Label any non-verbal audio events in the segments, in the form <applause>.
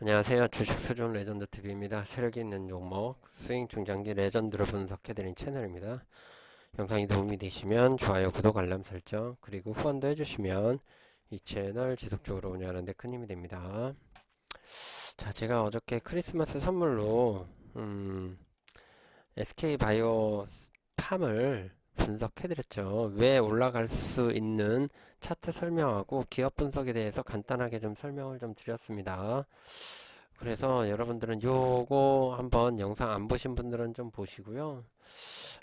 안녕하세요. 주식 수준 레전드 TV입니다. 세력이 있는 종목 스윙 중장기 레전드를 분석해드린 채널입니다. 영상이 도움이 되시면 좋아요, 구독, 알람 설정 그리고 후원도 해주시면 이 채널 지속적으로 운영하는데 큰 힘이 됩니다. 자, 제가 어저께 크리스마스 선물로 음, SK 바이오 팜을 분석해드렸죠. 왜 올라갈 수 있는 차트 설명하고 기업 분석에 대해서 간단하게 좀 설명을 좀 드렸습니다. 그래서 여러분들은 요거 한번 영상 안 보신 분들은 좀 보시고요.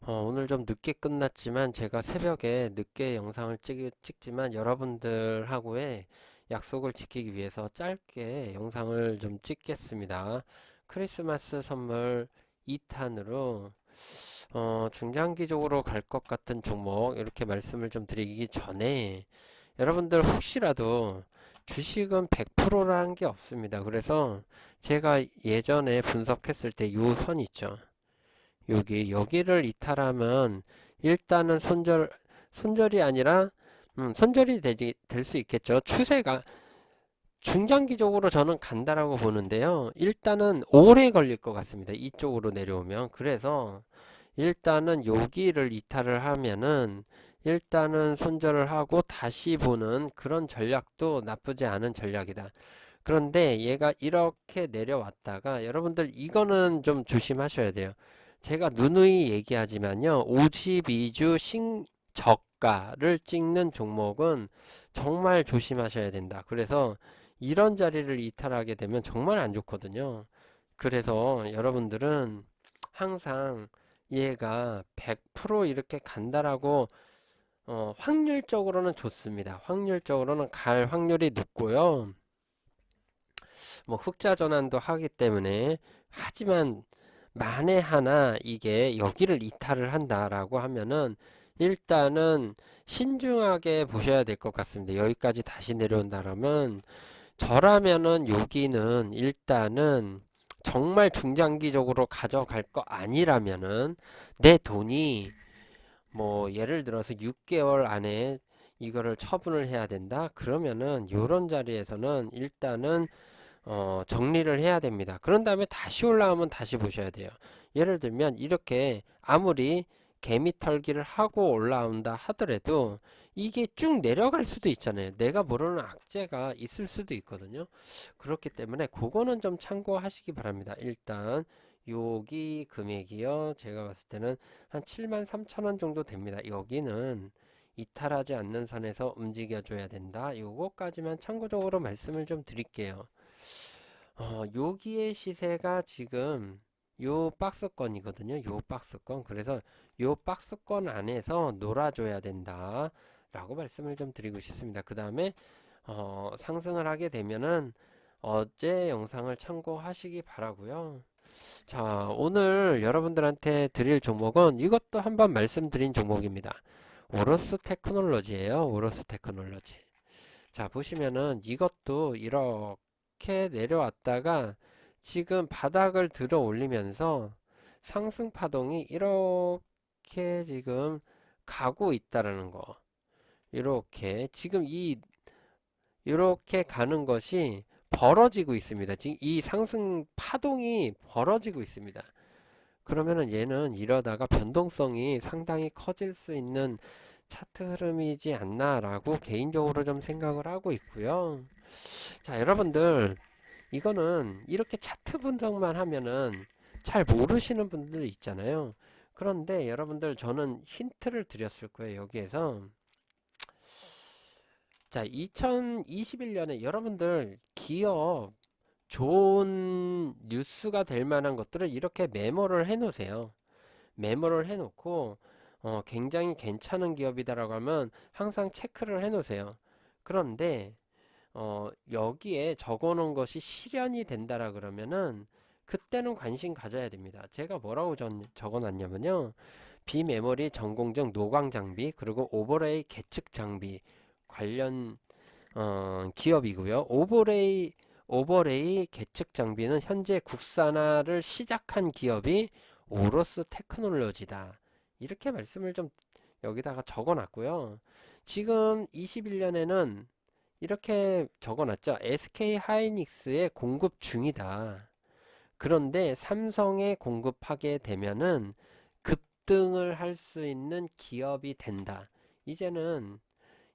어, 오늘 좀 늦게 끝났지만 제가 새벽에 늦게 영상을 찍, 찍지만 여러분들하고의 약속을 지키기 위해서 짧게 영상을 좀 찍겠습니다. 크리스마스 선물 2탄으로 어, 중장기적으로 갈 것 같은 종목 이렇게 말씀을 좀 드리기 전에 여러분들 혹시라도 주식은 100%라는 게 없습니다. 그래서 제가 예전에 분석했을 때 요 선 있죠. 여기 여기를 이탈하면 일단은 손절 손절이 아니라 음, 손절이 될 수 있겠죠. 추세가 중장기적으로 저는 간다라고 보는데요. 일단은 오래 걸릴 것 같습니다. 이쪽으로 내려오면 그래서 일단은 여기를 이탈을 하면은 일단은 손절을 하고 다시 보는 그런 전략도 나쁘지 않은 전략이다. 그런데 얘가 이렇게 내려왔다가 여러분들 이거는 좀 조심하셔야 돼요. 제가 누누이 얘기하지만요. 52주 신저가를 찍는 종목은 정말 조심하셔야 된다. 그래서 이런 자리를 이탈하게 되면 정말 안 좋거든요. 그래서 여러분들은 항상 얘가 100% 이렇게 간다라고 어, 확률적으로는 좋습니다. 확률적으로는 갈 확률이 높고요. 뭐 흑자 전환도 하기 때문에 하지만 만에 하나 이게 여기를 이탈을 한다라고 하면은 일단은 신중하게 보셔야 될 것 같습니다. 여기까지 다시 내려온다라면 저라면은 여기는 일단은 정말 중장기적으로 가져갈 거 아니라면은 내 돈이 뭐 예를 들어서 6개월 안에 이거를 처분을 해야 된다? 그러면은 요런 자리에서는 일단은 어 정리를 해야 됩니다. 그런 다음에 다시 올라오면 다시 보셔야 돼요. 예를 들면 이렇게 아무리 개미 털기를 하고 올라온다 하더라도 이게 쭉 내려갈 수도 있잖아요 내가 모르는 악재가 있을 수도 있거든요 그렇기 때문에 그거는 좀 참고하시기 바랍니다 일단 여기 금액이요. 제가 봤을 때는 한 7만 3천 원 정도 됩니다. 여기는 이탈하지 않는 선에서 움직여 줘야 된다. 요거까지만 참고적으로 말씀을 좀 드릴게요. 어, 여기의 시세가 지금 요 박스권이거든요. 요 박스권. 그래서 요 박스권 안에서 놀아줘야 된다. 라고 말씀을 좀 드리고 싶습니다. 그 다음에 어, 상승을 하게 되면은 어제 영상을 참고하시기 바라고요. 자, 오늘 여러분들한테 드릴 종목은 이것도 한번 말씀드린 종목입니다. 오로스 테크놀로지예요. 오로스 테크놀로지. 자, 보시면은 이것도 이렇게 내려왔다가 지금 바닥을 들어 올리면서 상승 파동이 이렇게 지금 가고 있다라는 거. 이렇게 지금 이 이렇게 가는 것이 벌어지고 있습니다. 지금 이 상승 파동이 벌어지고 있습니다. 그러면은 얘는 이러다가 변동성이 상당히 커질 수 있는 차트 흐름이지 않나라고 개인적으로 좀 생각을 하고 있고요. 자, 여러분들 이거는 이렇게 차트 분석만 하면은 잘 모르시는 분들 있잖아요. 그런데 여러분들 저는 힌트를 드렸을 거예요. 여기에서 자, 2021년에 여러분들 기업 좋은 뉴스가 될 만한 것들을 이렇게 메모를 해 놓으세요. 메모를 해 놓고 어, 굉장히 괜찮은 기업이다라고 하면 항상 체크를 해 놓으세요. 그런데 어, 여기에 적어 놓은 것이 실현이 된다라 그러면은 그때는 관심 가져야 됩니다. 제가 뭐라고 적어 놨냐면요. 비메모리 전공정 노광 장비 그리고 오버레이 계측 장비 관련 어, 기업이고요. 오버레이 오버레이 계측 장비는 현재 국산화를 시작한 기업이 오로스 테크놀로지다. 이렇게 말씀을 좀 여기다가 적어 놨고요. 지금 21년에는 이렇게 적어놨죠. SK 하이닉스의 공급 중이다. 그런데 삼성에 공급하게 되면은 급등을 할 수 있는 기업이 된다. 이제는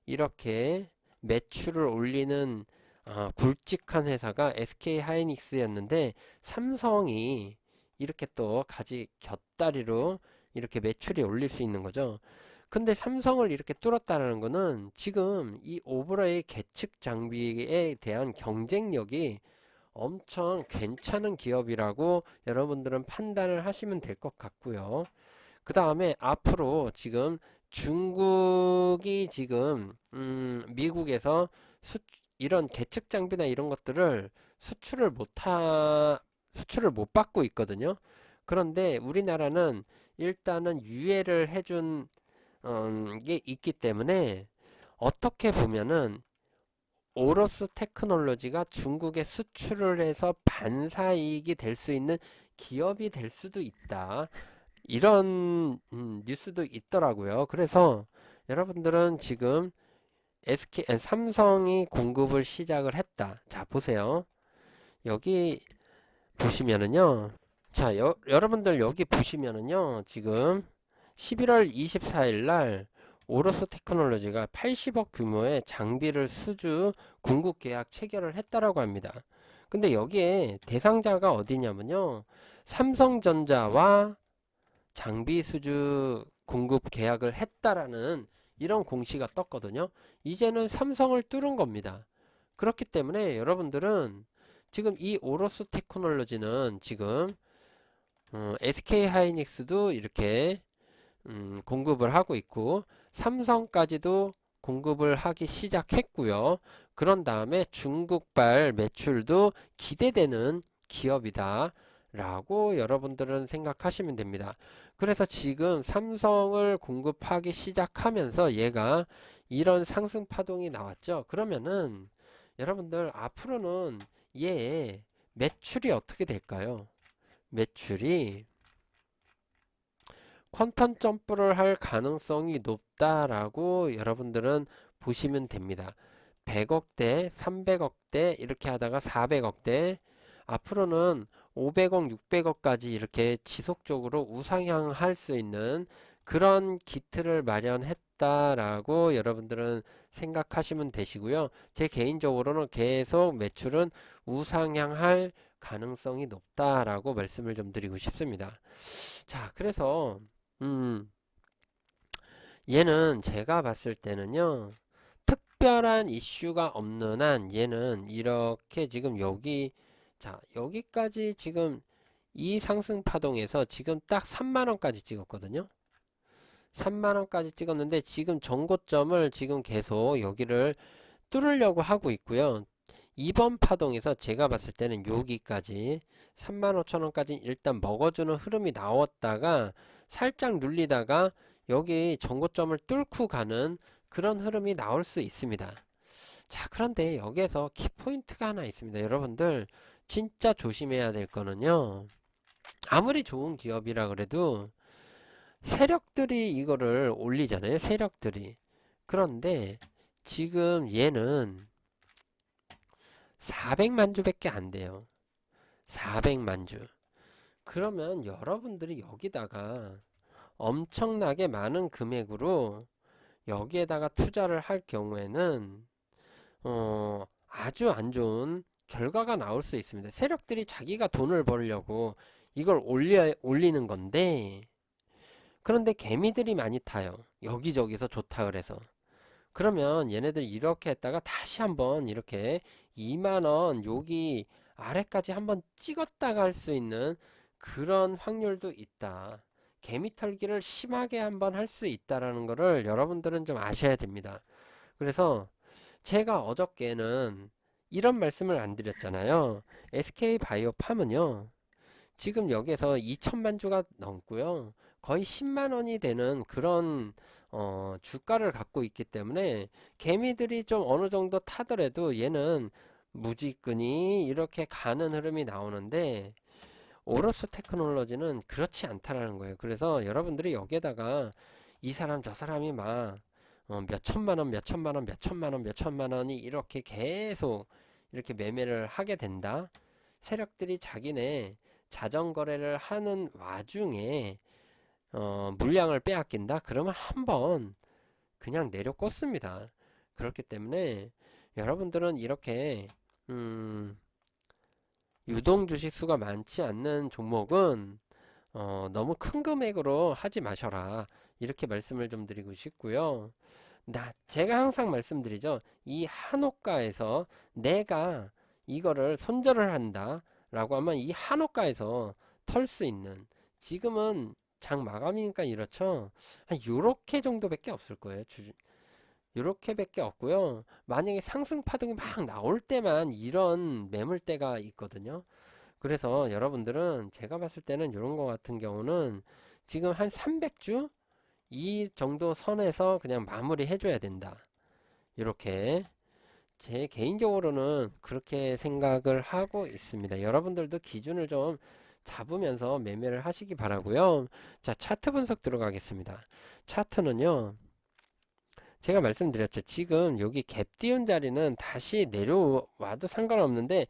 이렇게 매출을 올리는 어, 굵직한 회사가 SK 하이닉스였는데 삼성이 이렇게 또 가지 곁다리로 이렇게 매출이 올릴 수 있는 거죠. 근데 삼성을 이렇게 뚫었다는 거는 지금 이 오브라의 계측 장비에 대한 경쟁력이 엄청 괜찮은 기업이라고 여러분들은 판단을 하시면 될 것 같고요. 그 다음에 앞으로 지금 중국이 지금 음, 미국에서 수, 이런 계측 장비나 이런 것들을 수출을 못하 수출을 못 받고 있거든요. 그런데 우리나라는 일단은 유예를 해준 음, 게 있기 때문에 어떻게 보면은 오로스 테크놀로지가 중국에 수출을 해서 반사이익이 될 수 있는 기업이 될 수도 있다. 이런 음, 뉴스도 있더라고요. 그래서 여러분들은 지금 SK, 아니, 삼성이 공급을 시작을 했다. 자, 보세요. 여기 보시면은요. 자, 여, 여러분들 여기 보시면은요. 지금 11월 24일 날 오로스 테크놀로지가 80억 규모의 장비를 수주 공급 계약 체결을 했다라고 합니다. 근데 여기에 대상자가 어디냐면요. 삼성전자와 장비 수주 공급 계약을 했다라는 이런 공시가 떴거든요. 이제는 삼성을 뚫은 겁니다. 그렇기 때문에 여러분들은 지금 이 오로스 테크놀로지는 지금 어, SK 하이닉스도 이렇게 음, 공급을 하고 있고 삼성까지도 공급을 하기 시작했고요. 그런 다음에 중국발 매출도 기대되는 기업이다. 라고 여러분들은 생각하시면 됩니다. 그래서 지금 삼성을 공급하기 시작하면서 얘가 이런 상승 파동이 나왔죠. 그러면은 여러분들 앞으로는 얘 매출이 어떻게 될까요? 매출이 퀀텀 점프를 할 가능성이 높다라고 여러분들은 보시면 됩니다. 100억대, 300억대 이렇게 하다가 400억대 앞으로는 500억, 600억까지 이렇게 지속적으로 우상향할 수 있는 그런 기틀을 마련했다라고 여러분들은 생각하시면 되시고요. 제 개인적으로는 계속 매출은 우상향할 가능성이 높다라고 말씀을 좀 드리고 싶습니다. 자, 그래서 음, 얘는 제가 봤을 때는요. 특별한 이슈가 없는 한 얘는 이렇게 지금 여기 자 여기까지 지금 이 상승 파동에서 지금 딱 3만원까지 찍었거든요. 3만원까지 찍었는데 지금 전고점을 지금 계속 여기를 뚫으려고 하고 있고요. 이번 파동에서 제가 봤을 때는 여기까지 35,000원까지 일단 먹어주는 흐름이 나왔다가 살짝 눌리다가 여기 전고점을 뚫고 가는 그런 흐름이 나올 수 있습니다. 자 그런데 여기에서 키포인트가 하나 있습니다 여러분들 진짜 조심해야 될 거는요. 아무리 좋은 기업이라 그래도 세력들이 이거를 올리잖아요. 세력들이. 그런데 지금 얘는 400만 주밖에 안 돼요. 400만 주. 그러면 여러분들이 여기다가 엄청나게 많은 금액으로 여기에다가 투자를 할 경우에는 어, 아주 안 좋은 결과가 나올 수 있습니다. 세력들이 자기가 돈을 벌려고 이걸 올려, 올리는 건데 그런데 개미들이 많이 타요. 여기저기서 좋다 그래서 그러면 얘네들 이렇게 했다가 다시 한번 이렇게 2만원 여기 아래까지 한번 찍었다가 할 수 있는 그런 확률도 있다. 개미 털기를 심하게 한번 할 수 있다라는 거를 여러분들은 좀 아셔야 됩니다. 그래서 제가 어저께는 이런 말씀을 안 드렸잖아요. SK 바이오팜은요. 지금 여기서 2천만 주가 넘고요. 거의 10만 원이 되는 그런 어, 주가를 갖고 있기 때문에 개미들이 좀 어느 정도 타더라도 얘는 무지끈이 이렇게 가는 흐름이 나오는데 오로스 테크놀로지는 그렇지 않다라는 거예요. 그래서 여러분들이 여기에다가 이 사람 저 사람이 막 어, 몇 천만 원, 몇 천만 원, 몇 천만 원, 몇 천만 원이 이렇게 계속 이렇게 매매를 하게 된다. 세력들이 자기네 자전 거래를 하는 와중에 어, 물량을 빼앗긴다. 그러면 한번 그냥 내려 꽂습니다. 그렇기 때문에 여러분들은 이렇게 음, 유동 주식 수가 많지 않는 종목은 어, 너무 큰 금액으로 하지 마셔라. 이렇게 말씀을 좀 드리고 싶고요. 나, 제가 항상 말씀드리죠. 이 한옥가에서 내가 이거를 손절을 한다. 라고 하면 이 한옥가에서 털 수 있는 지금은 장 마감이니까 이렇죠. 한 요렇게 정도밖에 없을 거예요. 주, 요렇게밖에 없고요. 만약에 상승 파동이 막 나올 때만 이런 매물대가 있거든요. 그래서 여러분들은 제가 봤을 때는 이런 거 같은 경우는 지금 한 300주 이 정도 선에서 그냥 마무리 해줘야 된다. 이렇게 제 개인적으로는 그렇게 생각을 하고 있습니다. 여러분들도 기준을 좀 잡으면서 매매를 하시기 바라고요. 자, 차트 분석 들어가겠습니다. 차트는요. 제가 말씀드렸죠. 지금 여기 갭 띄운 자리는 다시 내려와도 상관없는데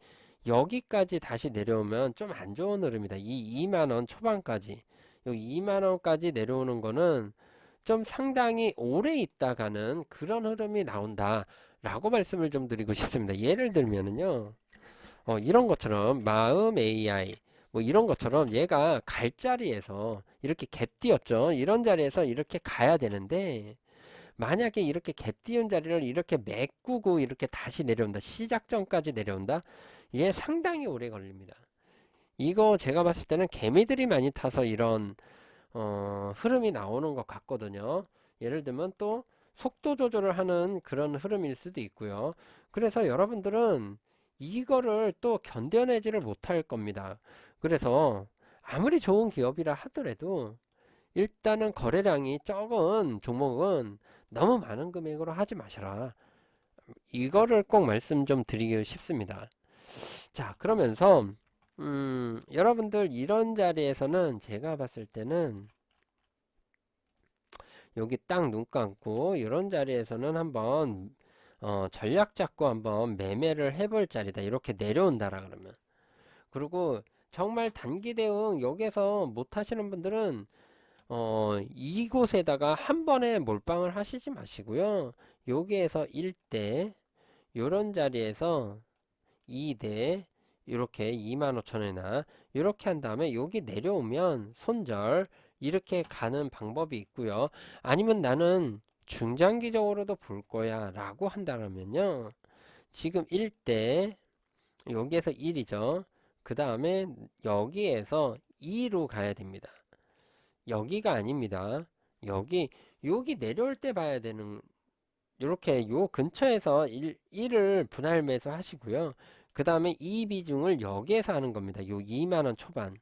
여기까지 다시 내려오면 좀 안 좋은 흐름이다. 이 2만원 초반까지 여기 2만원까지 내려오는 거는 좀 상당히 오래 있다가는 그런 흐름이 나온다 라고 말씀을 좀 드리고 <laughs> 싶습니다. 예를 들면은요 어, 이런 것처럼 마음 AI 뭐 이런 것처럼 얘가 갈 자리에서 이렇게 갭 띄었죠. 이런 자리에서 이렇게 가야 되는데 만약에 이렇게 갭 띄운 자리를 이렇게 메꾸고 이렇게 다시 내려온다. 시작 전까지 내려온다. 얘 상당히 오래 걸립니다. 이거 제가 봤을 때는 개미들이 많이 타서 이런 어, 흐름이 나오는 것 같거든요. 예를 들면 또 속도 조절을 하는 그런 흐름일 수도 있고요. 그래서 여러분들은 이거를 또 견뎌내지를 못할 겁니다. 그래서 아무리 좋은 기업이라 하더라도 일단은 거래량이 적은 종목은 너무 많은 금액으로 하지 마셔라. 이거를 꼭 말씀 좀 드리고 싶습니다. 자, 그러면서 음, 여러분들 이런 자리에서는 제가 봤을 때는 여기 딱 눈 감고 이런 자리에서는 한번 어, 전략 잡고 한번 매매를 해볼 자리다. 이렇게 내려온다라 그러면. 그리고 정말 단기 대응 여기서 못 하시는 분들은 어, 이곳에다가 한 번에 몰빵을 하시지 마시고요. 여기에서 1대 요런 자리에서 2대 이렇게 25,000원이나 이렇게 한 다음에 여기 내려오면 손절 이렇게 가는 방법이 있고요. 아니면 나는 중장기적으로도 볼 거야 라고 한다면요. 지금 1대 여기에서 1이죠. 그 다음에 여기에서 2로 가야 됩니다. 여기가 아닙니다. 여기 여기 내려올 때 봐야 되는 이렇게 요 근처에서 1, 1을 분할 매수 하시고요. 그 다음에 이 비중을 여기에서 하는 겁니다. 요 2만원 초반.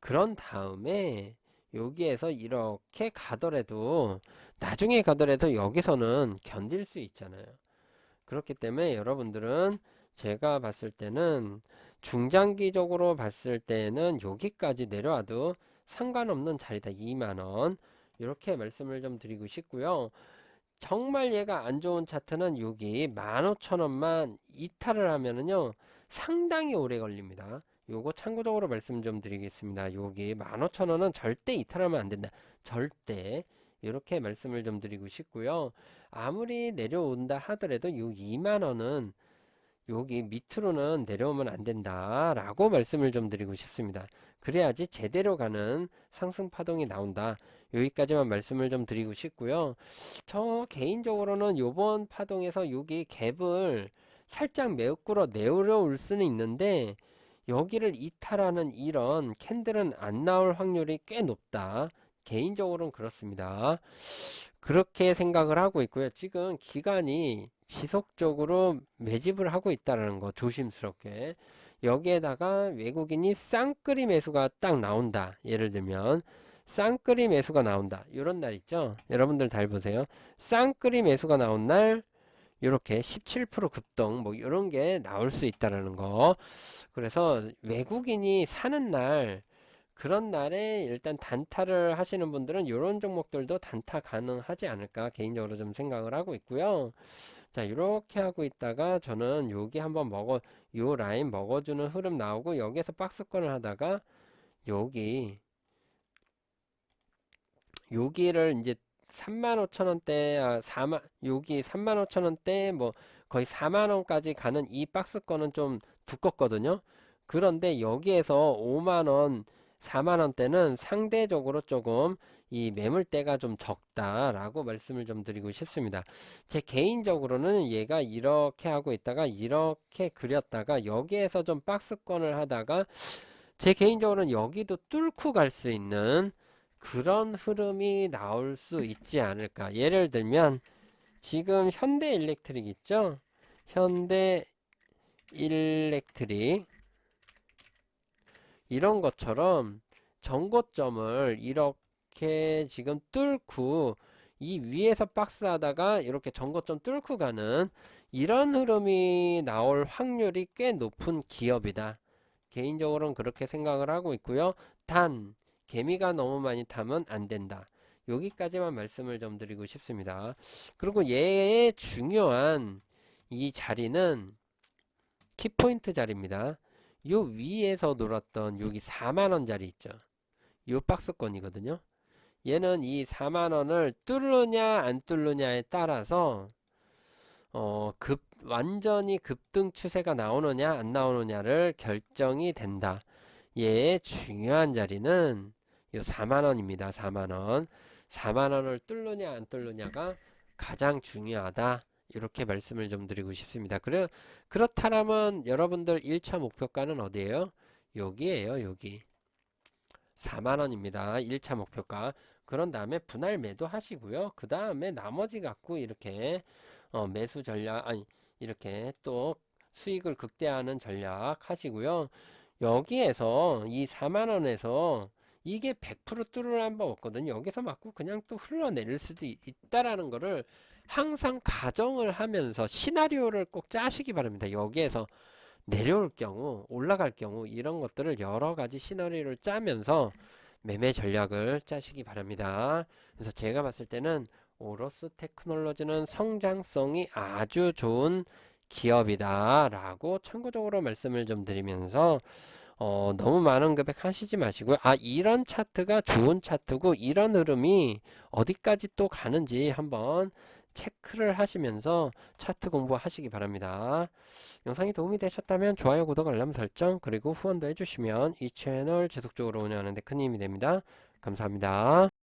그런 다음에 여기에서 이렇게 가더라도 나중에 가더라도 여기서는 견딜 수 있잖아요. 그렇기 때문에 여러분들은 제가 봤을 때는 중장기적으로 봤을 때는 여기까지 내려와도 상관없는 자리다. 2만원. 이렇게 말씀을 좀 드리고 싶고요. 정말 얘가 안 좋은 차트는 여기 15,000원만 이탈을 하면은요 상당히 오래 걸립니다. 요거 참고적으로 말씀 좀 드리겠습니다. 여기 15,000원은 절대 이탈하면 안 된다. 절대. 이렇게 말씀을 좀 드리고 싶고요. 아무리 내려온다 하더라도 요 2만원은 여기 밑으로는 내려오면 안 된다 라고 말씀을 좀 드리고 싶습니다. 그래야지 제대로 가는 상승 파동이 나온다 여기까지만 말씀을 좀 드리고 싶고요. 저 개인적으로는 요번 파동에서 여기 갭을 살짝 매우꾸러 내려올 수는 있는데 여기를 이탈하는 이런 캔들은 안 나올 확률이 꽤 높다. 개인적으로는 그렇습니다. 그렇게 생각을 하고 있고요. 지금 기간이 지속적으로 매집을 하고 있다는 거 조심스럽게 여기에다가 외국인이 쌍끌이 매수가 딱 나온다. 예를 들면 쌍끌이 매수가 나온다. 이런 날 있죠. 여러분들 잘 보세요. 쌍끌이 매수가 나온 날 이렇게 17% 급등 뭐 이런 게 나올 수 있다라는 거. 그래서 외국인이 사는 날 그런 날에 일단 단타를 하시는 분들은 이런 종목들도 단타 가능하지 않을까 개인적으로 좀 생각을 하고 있고요. 자, 이렇게 하고 있다가 저는 여기 한번 먹어, 요 라인 먹어주는 흐름 나오고 여기에서 박스권을 하다가 여기 여기를 이제 35,000원대, 아, 4만, 여기 35,000원대, 뭐, 거의 4만 원까지 가는 이 박스권은 좀 두껍거든요. 그런데 여기에서 5만 원, 4만 원대는 상대적으로 조금 이 매물대가 좀 적다라고 말씀을 좀 드리고 싶습니다. 제 개인적으로는 얘가 이렇게 하고 있다가 이렇게 그렸다가 여기에서 좀 박스권을 하다가 제 개인적으로는 여기도 뚫고 갈 수 있는 그런 흐름이 나올 수 있지 않을까. 예를 들면 지금 현대 일렉트릭 있죠? 현대 일렉트릭 이런 것처럼 전고점을 이렇게 지금 뚫고 이 위에서 박스 하다가 이렇게 전고점 뚫고 가는 이런 흐름이 나올 확률이 꽤 높은 기업이다. 개인적으로는 그렇게 생각을 하고 있고요. 단 개미가 너무 많이 타면 안 된다. 여기까지만 말씀을 좀 드리고 싶습니다. 그리고 얘의 중요한 이 자리는 키포인트 자리입니다. 요 위에서 놀았던 여기 4만원짜리 있죠. 요 박스권이거든요. 얘는 이 4만원을 뚫느냐 안 뚫느냐에 따라서 어, 급 완전히 급등 추세가 나오느냐 안 나오느냐를 결정이 된다. 얘의 중요한 자리는 요 4만 원입니다. 4만 원. 4만 원을 뚫느냐 안 뚫느냐가 가장 중요하다. 이렇게 말씀을 좀 드리고 싶습니다. 그래, 그렇다면 여러분들 1차 목표가는 어디예요? 여기에요, 여기. 4만 원입니다. 1차 목표가. 그런 다음에 분할 매도 하시고요. 그 다음에 나머지 갖고 이렇게 어, 매수 전략, 아니, 이렇게 또 수익을 극대화하는 전략 하시고요. 여기에서 이 4만원에서 이게 100% 뚫을 법 없거든요. 여기서 맞고 그냥 또 흘러내릴 수도 있, 있다라는 거를 항상 가정을 하면서 시나리오를 꼭 짜시기 바랍니다. 여기에서 내려올 경우, 올라갈 경우 이런 것들을 여러 가지 시나리오를 짜면서 매매 전략을 짜시기 바랍니다. 그래서 제가 봤을 때는 오로스 테크놀로지는 성장성이 아주 좋은 기업이다 라고 참고적으로 말씀을 좀 드리면서 어, 너무 많은 금액 하시지 마시고요. 아, 이런 차트가 좋은 차트고 이런 흐름이 어디까지 또 가는지 한번 체크를 하시면서 차트 공부하시기 바랍니다. 영상이 도움이 되셨다면 좋아요, 구독, 알람 설정 그리고 후원도 해주시면 이 채널 지속적으로 운영하는 데 큰 힘이 됩니다. 감사합니다.